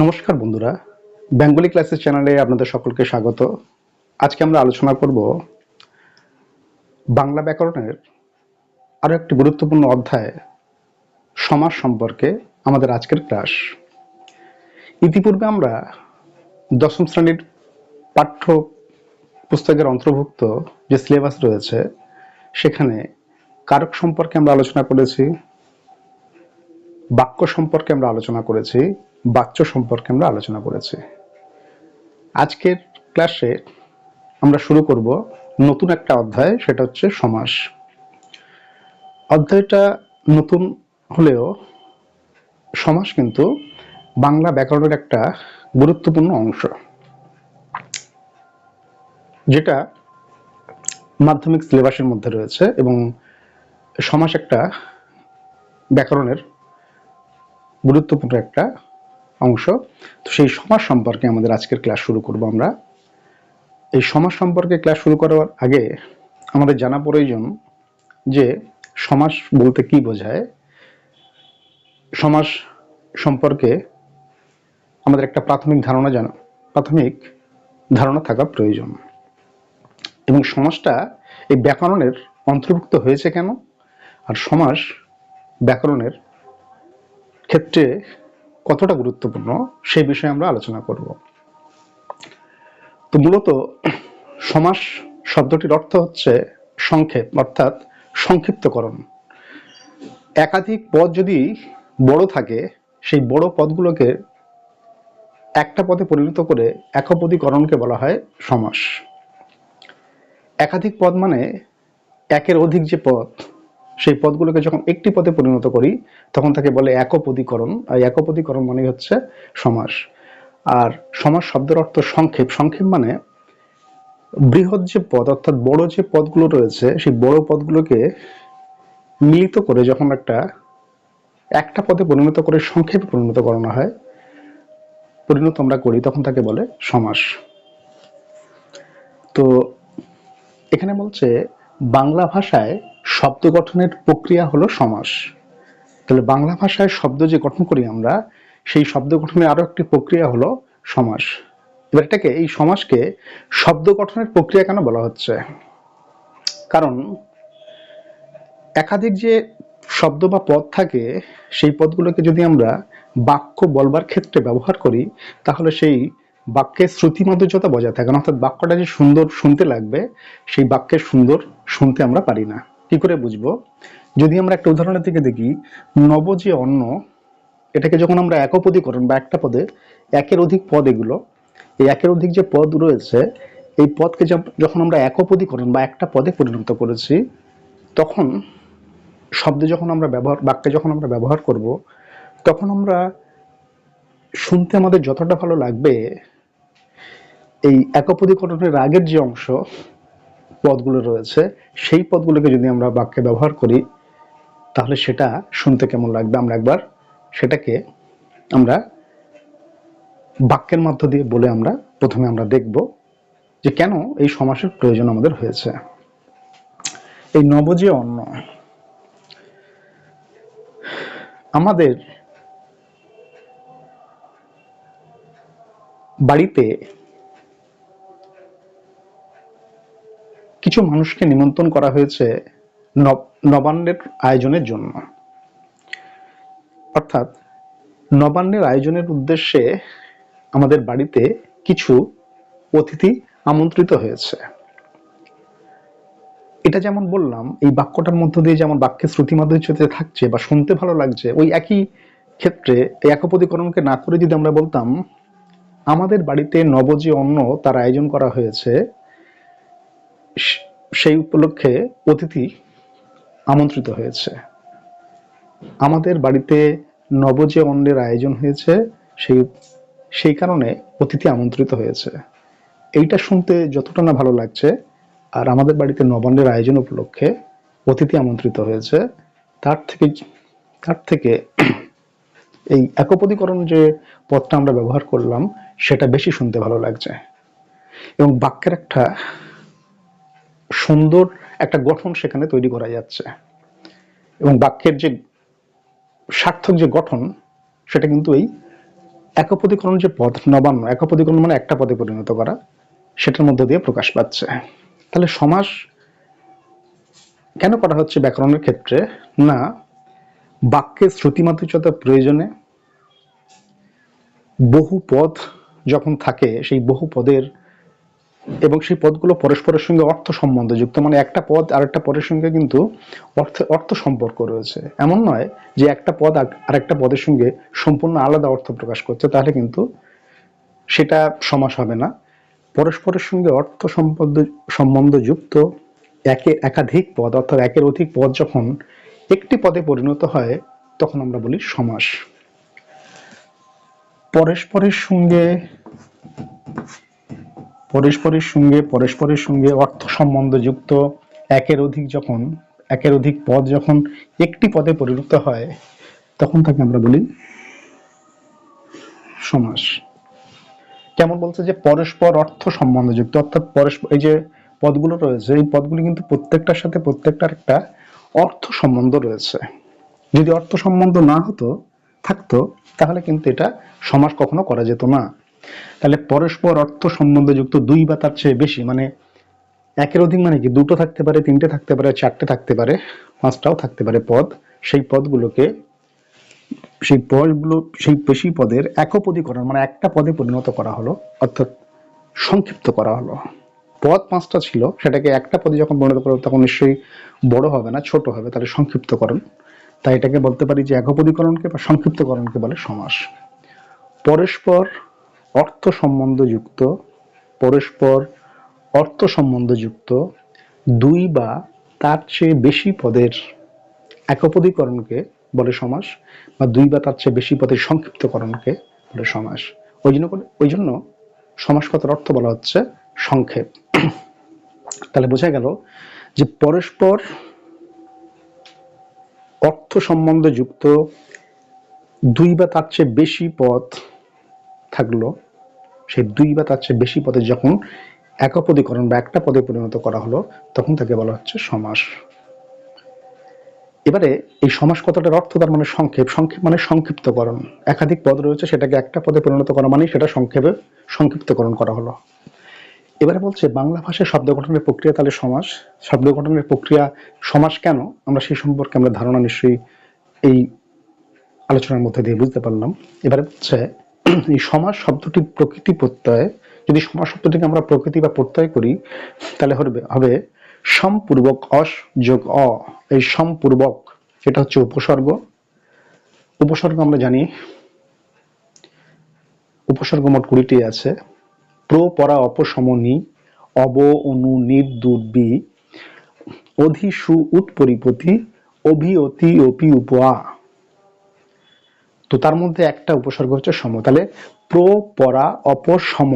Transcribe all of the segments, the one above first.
নমস্কার বন্ধুরা। Bengali classes চ্যানেলে আপনাদের সকলকে স্বাগত। আজকে আমরা আলোচনা করব বাংলা ব্যাকরণের আরও একটি গুরুত্বপূর্ণ অধ্যায় সমাজ সম্পর্কে আমাদের আজকের ক্লাস। ইতিপূর্বে আমরা দশম শ্রেণির পাঠ্য পুস্তকের অন্তর্ভুক্ত যে সিলেবাস রয়েছে, সেখানে কারক সম্পর্কে আমরা আলোচনা করেছি, বাক্য সম্পর্কে আমরা আলোচনা করেছি বাচ্য সম্পর্কে আমরা আলোচনা করেছি। আজকের ক্লাসে আমরা শুরু করব নতুন একটা অধ্যায়, সেটা হচ্ছে সমাস। অধ্যায়টা নতুন হলেও সমাস কিন্তু বাংলা ব্যাকরণের একটা গুরুত্বপূর্ণ অংশ, যেটা মাধ্যমিক সিলেবাসের মধ্যে রয়েছে এবং সমাস একটা ব্যাকরণের গুরুত্বপূর্ণ একটা অংশ। তো সেই সমাজ সম্পর্কে আমাদের আজকের ক্লাস শুরু করব আমরা। এই সমাজ সম্পর্কে ক্লাস শুরু করার আগে আমাদের জানা প্রয়োজন যে সমাজ বলতে কি বোঝায়। সমাজ সম্পর্কে আমাদের একটা প্রাথমিক ধারণা জানা, প্রাথমিক ধারণা থাকা প্রয়োজন। এবং সমাজটা এই ব্যাকরণের অন্তর্ভুক্ত হয়েছে কেন? আর সমাজ ব্যাকরণের ক্ষেত্রে কতটা গুরুত্বপূর্ণ সেই বিষয়ে আমরা আলোচনা করব। তো মূলত সমাস শব্দটির অর্থ হচ্ছে সংক্ষেপ, অর্থাৎ সংক্ষিপ্তকরণ। একাধিক পদ যদি বড় থাকে, সেই বড় পদগুলোকে একটা পদে পরিণত করে একপদীকরণকে বলা হয় সমাস। একাধিক পদ মানে একের অধিক যে পদ সেই পদগুলোকে যখন একটি পদে পরিণত করি, তখন তাকে বলে একপদীকরণ। আর একপদীকরণ মানে হচ্ছে সমাস। আর সমাস শব্দের অর্থ সংক্ষেপ। সংক্ষেপ মানে বৃহৎ যে পদ, অর্থাৎ বড় যে পদগুলো রয়েছে, সেই বড় পদগুলোকে মিলিত করে যখন একটা একটা পদে পরিণত করে সংক্ষেপে পরিণত করানো হয়, পরিণত আমরা করি, তখন তাকে বলে সমাস। তো এখানে বলছে বাংলা ভাষায় শব্দ গঠনের প্রক্রিয়া হলো সমাস। তাহলে বাংলা ভাষায় শব্দ যে গঠন করি আমরা, সেই শব্দ গঠনের আরও একটি প্রক্রিয়া হলো সমাস। এবার এটাকে এই সমাসকে শব্দ গঠনের প্রক্রিয়া কেন বলা হচ্ছে? কারণ একাধিক যে শব্দ বা পদ থাকে, সেই পদগুলোকে যদি আমরা বাক্য বলবার ক্ষেত্রে ব্যবহার করি, তাহলে সেই বাক্যের শ্রুতি মাধুর্যতা বজায় থাকে না। অর্থাৎ বাক্যটা যে সুন্দর শুনতে লাগবে, সেই বাক্যের সুন্দর শুনতে আমরা পারি না। কি করে বুঝব? যদি আমরা একটা উদাহরণের দিকে দেখি, নব যে অন্ন, এটাকে যখন আমরা একপদীকরণ বা একটা পদে, একের অধিক পদ এগুলো, এই একের অধিক যে পদ রয়েছে, এই পদকে যখন আমরা একপদীকরণ বা একটা পদে পরিণত করেছি, তখন শব্দে যখন আমরা ব্যবহার, বাক্যে যখন আমরা ব্যবহার করব, তখন আমরা শুনতে আমাদের যতটা ভালো লাগবে, এই একপদীকরণের আগের যে অংশ পদগুলো রয়েছে, সেই পদগুলোকে যদি আমরা বাক্যে ব্যবহার করি, তাহলে সেটা শুনতে কেমন লাগবে? আমরা একবার সেটাকে আমরা বাক্যের মধ্য দিয়ে বলে আমরা প্রথমে আমরা দেখব যে কেন এই সমাসের প্রয়োজন আমাদের হয়েছে। এই নবজে অন্ন। আমাদের বাড়িতে কিছু মানুষকে নিমন্ত্রণ করা হয়েছে নবান্নের আয়োজনের জন্য। অর্থাৎ নবান্নের আয়োজনের উদ্দেশ্যে আমাদের বাড়িতে কিছু অতিথি আমন্ত্রিত হয়েছে। এটা যেমন বললাম, এই বাক্যটার মধ্য দিয়ে যেমন বাক্যের শ্রুতি মাধুর্যতে থাকছে বা শুনতে ভালো লাগছে, ওই একই ক্ষেত্রে একপদীকরণকে না করে যদি আমরা বলতাম, আমাদের বাড়িতে নবজে অন্ন তার আয়োজন করা হয়েছে সেই উপলক্ষে অতিথি আমন্ত্রিত হয়েছে। আমাদের বাড়িতে নবজে অন্নের আয়োজন হয়েছে, সেই সেই কারণে অতিথি আমন্ত্রিত হয়েছে। এইটা শুনতে যতটা না ভালো লাগছে, আর আমাদের বাড়িতে নবান্নের আয়োজন উপলক্ষে অতিথি আমন্ত্রিত হয়েছে। তার থেকে তার থেকে এই একপদীকরণ যে পদটা আমরা ব্যবহার করলাম, সেটা বেশি শুনতে ভালো লাগছে। এবং বাক্যের একটা সুন্দর একটা গঠন সেখানে তৈরি করা যাচ্ছে। এবং বাক্যের যে সার্থক যে গঠন, সেটা কিন্তু এই একপদীকরণ যে পদ নবান্ন, একপদীকরণ মানে একটা পদে পরিণত করা, সেটার মধ্যে দিয়ে প্রকাশ পাচ্ছে। তাহলে সমাস কেন করা হচ্ছে ব্যাকরণের ক্ষেত্রে? না, বাক্যের শ্রুতিমাধুর্যতার প্রয়োজনে বহু পদ যখন থাকে, সেই বহু পদের এবং সেই পদগুলো পরস্পরের সঙ্গে অর্থ সম্বন্ধযুক্ত মানে একটা পদ আর একটা পদের সঙ্গে কিন্তু অর্থ অর্থ সম্পর্ক রয়েছে। এমন নয় যে একটা পদ আর একটা পদের সঙ্গে সম্পূর্ণ আলাদা অর্থ প্রকাশ করছে, তাহলে কিন্তু সেটা সমাস হবে না। পরস্পরের সঙ্গে অর্থ সম্বন্ধ সম্বন্ধযুক্ত একে একাধিক পদ অর্থাৎ একের অধিক পদ যখন একটি পদে পরিণত হয়, তখন আমরা বলি সমাস। পরস্পরের সঙ্গে পরস্পরের সঙ্গে পরস্পরের সঙ্গে অর্থ সম্বন্ধযুক্ত একের অধিক যখন, একের অধিক পদ যখন একটি পদে পরিণত হয়, তখন তাকে আমরা বলি সমাস। কেমন বলছে যে পরস্পর অর্থ সম্বন্ধযুক্ত অর্থাৎ পরস্পর, এই যে পদগুলো রয়েছে, এই পদগুলি কিন্তু প্রত্যেকটার সাথে প্রত্যেকটার একটা অর্থ সম্বন্ধ রয়েছে। যদি অর্থ সম্বন্ধ না হতো, থাকতো, তাহলে কিন্তু এটা সমাস কখনো করা যেত না। তাহলে পরস্পর অর্থ সম্বন্ধযুক্ত দুই বা তার চেয়ে বেশি মানে একের অধিক মানে কি? দুটো থাকতে পারে, তিনটে থাকতে পারে, চারটে থাকতে পারে, পাঁচটাও থাকতে পারে পদ। সেই পদগুলোকে, সেই পদগুলো, সেই বেশি পদের একপদীকরণ মানে একটা পদে পরিণত করা হলো, অর্থাৎ সংক্ষিপ্ত করা হলো। পদ পাঁচটা ছিল, সেটাকে একটা পদে যখন পরিণত করা তখন নিশ্চয়ই বড় হবে না, ছোট হবে, তাহলে সংক্ষিপ্তকরণ। তাই এটাকে বলতে পারি যে একপদীকরণকে বা সংক্ষিপ্তকরণকে বলে সমাস। পরস্পর অর্থ সম্বন্ধযুক্ত পরস্পর অর্থ সম্বন্ধযুক্ত দুই বা তার চেয়ে বেশি পদের একপদীকরণকে বলে সমাস বা দুই বা তার চেয়ে বেশি পদের সংক্ষিপ্তকরণকে বলে সমাস। ওই জন্য ওই জন্য সমাস কথার অর্থ বলা হচ্ছে সংক্ষেপ। তাহলে বোঝা গেল যে পরস্পর অর্থ সম্বন্ধযুক্ত দুই বা তার চেয়ে বেশি পদ থাকল সেই দুই বা তার চেয়ে বেশি পদে যখন একপদীকরণ বা একটা পদে পরিণত করা হলো, তখন তাকে বলা হচ্ছে সমাস। এবারে এই সমাস কথাটার অর্থ তার মানে সংক্ষেপ। সংক্ষেপ মানে সংক্ষিপ্তকরণ। একাধিক পদ রয়েছে, সেটাকে একটা পদে পরিণত করা মানে সেটা সংক্ষেপে সংক্ষিপ্তকরণ করা হলো। এবারে বলছে, বাংলা ভাষায় শব্দ গঠনের প্রক্রিয়া তাহলে সমাস। শব্দ গঠনের প্রক্রিয়া সমাস কেন? আমরা সেই সম্পর্কে আমরা ধারণা নিশ্চয়ই এই আলোচনার মধ্যে দিয়ে বুঝতে পারলাম। এবারে হচ্ছে এই সমাজ শব্দটির প্রকৃতি প্রত্যয়। যদি সমাজ শব্দটিকে আমরা প্রকৃতি বা প্রত্যয় করি, তাহলে হবে হবে সম্পূর্বক, অস যোগ অ। এই সম্পূর্বক, এটা হচ্ছে উপসর্গ। উপসর্গ আমরা জানি, উপসর্গ মোট কুড়িটি আছে। প্র, পরা অপসমনি অব, অনু নির দুর্বি অধি, সু, উৎপরিপতি, অভি, অতি, অপি, উপা তো তার মধ্যে একটা উপসর্গ হচ্ছে সম। তাহলে প্র, পরা অপসম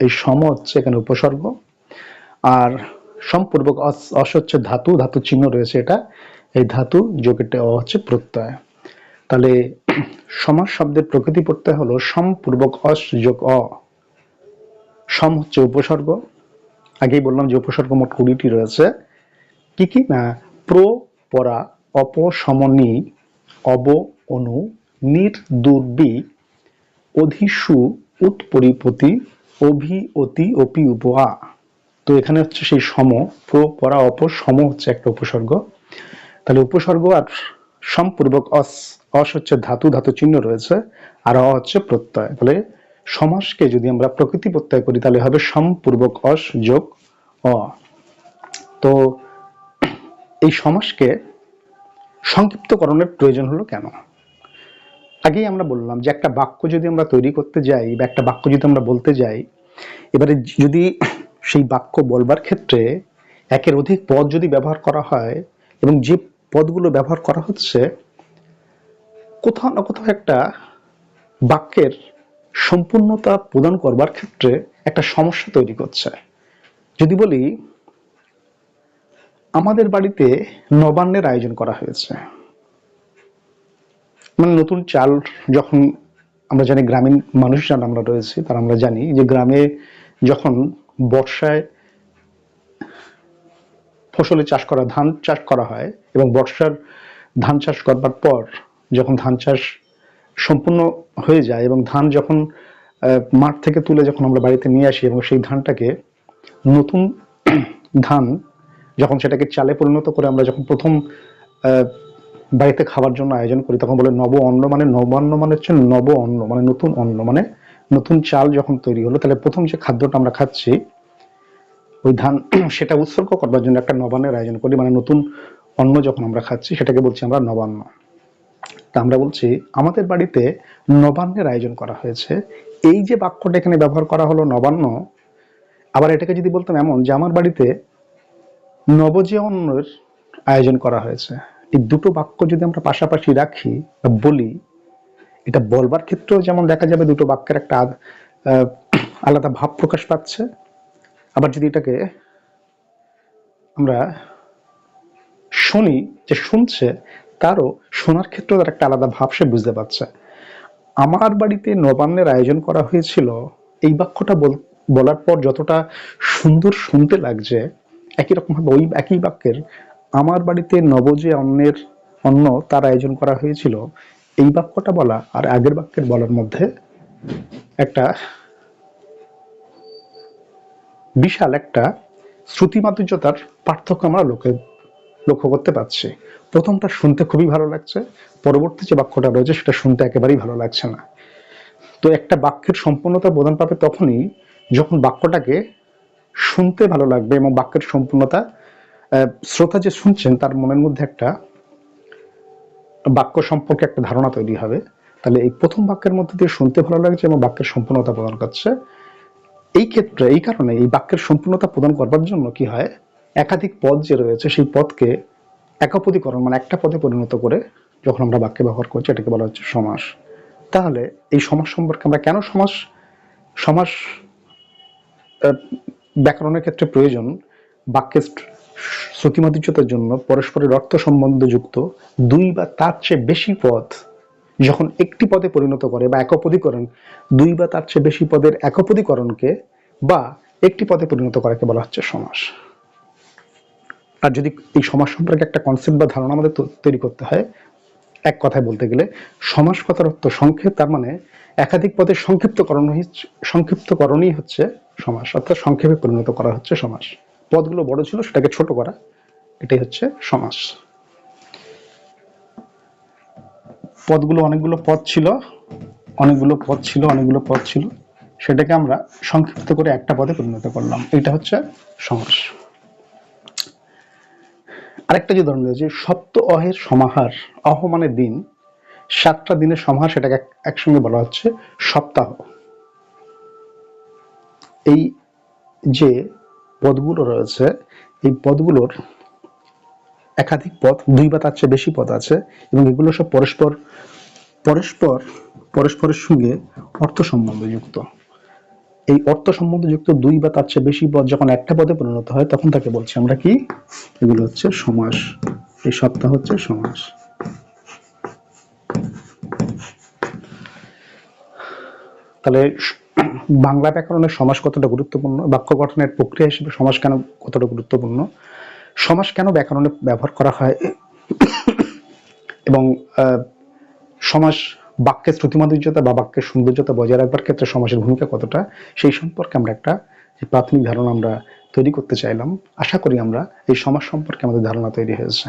এই সম হচ্ছে এখানে উপসর্গ। আর সম্পূর্বক অস- হচ্ছে ধাতু ধাতু চিহ্ন রয়েছে এটা। এই ধাতু যোগেটা অ হচ্ছে প্রত্যয়। তাহলে সমাস শব্দের প্রকৃতি প্রত্যয় হলো সম্পূর্বক অস যোগ অ। সম হচ্ছে উপসর্গ। আগেই বললাম যে উপসর্গ মোট কুড়িটি রয়েছে। কি কি? না, প্র, পরা অপসমনি অব, অনু নির দুর্বি অধিসু উৎপরিপতি অভি অতি অপি উপা তো এখানে হচ্ছে সেই সম, প্র, পরা অপ সম হচ্ছে একটা উপসর্গ। তাহলে উপসর্গ আর সম্পূর্বক অস অস হচ্ছে ধাতু ধাতু চিহ্ন রয়েছে, আর অ হচ্ছে প্রত্যয়। তাহলে সমাসকে যদি আমরা প্রকৃতি প্রত্যয় করি, তাহলে হবে সম্পূর্বক অস যোগ অ। তো এই সমাসকে সংক্ষিপ্তকরণের প্রয়োজন হলো কেন? আগেই আমরা বললাম যে একটা বাক্য যদি আমরা তৈরি করতে যাই বা একটা বাক্য যদি আমরা বলতে যাই, এবারে যদি সেই বাক্য বলবার ক্ষেত্রে একের অধিক পদ যদি ব্যবহার করা হয় এবং যে পদগুলো ব্যবহার করা হচ্ছে, কোথাও না কোথাও একটা বাক্যের সম্পূর্ণতা প্রদান করবার ক্ষেত্রে একটা সমস্যা তৈরি করছে। যদি বলি, আমাদের বাড়িতে নবান্নের আয়োজন করা হয়েছে। মানে নতুন চাল যখন আমরা জানি গ্রামীণ মানুষ যারা আমরা রয়েছি, তারা আমরা জানি যে গ্রামে যখন বর্ষায় ফসলে চাষ করা, ধান চাষ করা হয় এবং বর্ষার ধান চাষ করবার পর যখন ধান চাষ সম্পূর্ণ হয়ে যায় এবং ধান যখন মাঠ থেকে তুলে যখন আমরা বাড়িতে নিয়ে আসি এবং সেই ধানটাকে নতুন ধান যখন সেটাকে চালে পরিণত করে আমরা যখন প্রথম বাড়িতে খাবার জন্য আয়োজন করি, তখন বলে নব অন্ন মানে নবান্ন মানে হচ্ছে নব অন্ন মানে নতুন অন্ন মানে নতুন চাল যখন তৈরি হলো, তাহলে প্রথম যে খাদ্যটা আমরা খাচ্ছি, ওই ধান সেটা উৎসর্গ করবার জন্য একটা নবান্নের আয়োজন করি মানে নতুন অন্ন যখন আমরা খাচ্ছি, সেটাকে বলছি আমরা নবান্ন। তা আমরা বলছি, আমাদের বাড়িতে নবান্নের আয়োজন করা হয়েছে। এই যে বাক্যটা এখানে ব্যবহার করা হলো নবান্ন, আবার এটাকে যদি বলতাম এমন, যে আমার বাড়িতে নবজীবনের আয়োজন করা হয়েছে। এই দুটো বাক্য যদি আমরা পাশাপাশি রাখি বা বলি, এটা বলবার ক্ষেত্রেও যেমন দেখা যাবে দুটো বাক্যের একটা আলাদা ভাব প্রকাশ পাচ্ছে। আবার যদি এটাকে আমরা শুনি, যে শুনছে, তারও শোনার ক্ষেত্রেও তার একটা আলাদা ভাব সে বুঝতে পারছে। আমার বাড়িতে নবান্নের আয়োজন করা হয়েছিল। এই বাক্যটা বল- বলার পর যতটা সুন্দর শুনতে লাগছে, একই রকম ভাবে ওই, একই বাক্যের আমার বাড়িতে নবজে অন্নের অন্ন তার আয়োজন করা হয়েছিল। এই বাক্যটা বলা আর আগের বাক্যের বলার মধ্যে একটা বিশাল একটা শ্রুতি মাধুর্যতার পার্থক্য আমরা লোকে লক্ষ্য করতে পারছি। প্রথমটা শুনতে খুবই ভালো লাগছে, পরবর্তী যে বাক্যটা রয়েছে সেটা শুনতে একেবারেই ভালো লাগছে না। তো একটা বাক্যের সম্পূর্ণতা প্রদান পাবে তখনই যখন বাক্যটাকে শুনতে ভালো লাগবে এবং বাক্যের সম্পূর্ণতা শ্রোতা যে শুনছেন, তার মনের মধ্যে একটা বাক্য সম্পর্কে একটা ধারণা তৈরি হবে। তাহলে এই প্রথম বাক্যের মধ্যে দিয়ে শুনতে ভালো লাগছে এবং বাক্যের সম্পূর্ণতা প্রদান করছে। এই ক্ষেত্রে, এই কারণে এই বাক্যের সম্পূর্ণতা প্রদান করবার জন্য কি হয়? একাধিক পদ যে রয়েছে, সেই পদকে একপদীকরণ মানে একটা পদে পরিণত করে যখন আমরা বাক্যে ব্যবহার করছি, এটাকে বলা হচ্ছে সমাস। তাহলে এই সমাস সম্পর্কে আমরা কেন সমাস সমাস ব্যাকরণের ক্ষেত্রে প্রয়োজন? বাক্যের শ্রুতিমাধুর্যতার জন্য পরস্পরের অর্থ সম্বন্ধযুক্ত দুই বা তার চেয়ে বেশি পদ যখন একটি পদে পরিণত করে বা একপদীকরণ, দুই বা তার চেয়ে বেশি পদের একপদীকরণকে বা একটি পদে পরিণত করাকে বলা হচ্ছে সমাস। আর যদি এই সমাস সম্পর্কে একটা কনসেপ্ট বা ধারণা আমাদের তৈরি করতে হয়, এক কথায় বলতে গেলে সমাস কথার অর্থ সংক্ষেপ, তার মানে একাধিক পদের সংক্ষিপ্তকরণ সংক্ষিপ্তকরণই হচ্ছে সমাস, অর্থাৎ সংক্ষেপে পরিণত করা হচ্ছে সমাস। পদগুলো বড় ছিল, সেটাকে ছোট করা। এটাই হচ্ছে সমাস। পদগুলো অনেকগুলো পদ ছিল, অনেকগুলো পদ ছিল, অনেকগুলো পদ ছিল। সেটাকে আমরা সংক্ষিপ্ত করে একটা পদে পরিণত করলাম। এটা হচ্ছে সমাস। আরেকটা যে ধরন রয়েছে, সপ্ত অহের সমাহার, অহ মানে দিন। সাতটা দিনের সমাহার, সেটাকে এক- একসঙ্গে বলা হচ্ছে সপ্তাহ। এই যে পদগুলো রয়েছে। এই পদগুলোর একাধিক পদ, দুই বা তার চেয়ে বেশি পদ আছে এবং এগুলো সব পরস্পর পরস্পর, পরস্পরের সঙ্গে অর্থ সম্বন্ধযুক্ত। এই অর্থ সম্বন্ধযুক্ত দুই বা তার চেয়ে বেশি পদ যখন একটা পদে পরিণত হয়, তখন তাকে বলছি আমরা কি? এগুলো হচ্ছে সমাস। এই সপ্তাহ হচ্ছে সমাস। তাহলে বাংলা ব্যাকরণের সমাস কতটা গুরুত্বপূর্ণ, বাক্য গঠনের প্রক্রিয়া হিসেবে সমাস কেন কতটা গুরুত্বপূর্ণ সমাস কেন ব্যাকরণে ব্যবহার করা হয়, এবং সমাস বাক্যের শ্রুতিমাধুর্যতা বা বাক্যের সৌন্দর্যতা বজায় রাখবার ক্ষেত্রে সমাসের ভূমিকা কতটা, সেই সম্পর্কে আমরা একটা প্রাথমিক ধারণা আমরা তৈরি করতে চাইলাম। আশা করি আমরা এই সমাজ সম্পর্কে আমাদের ধারণা তৈরি হয়েছে।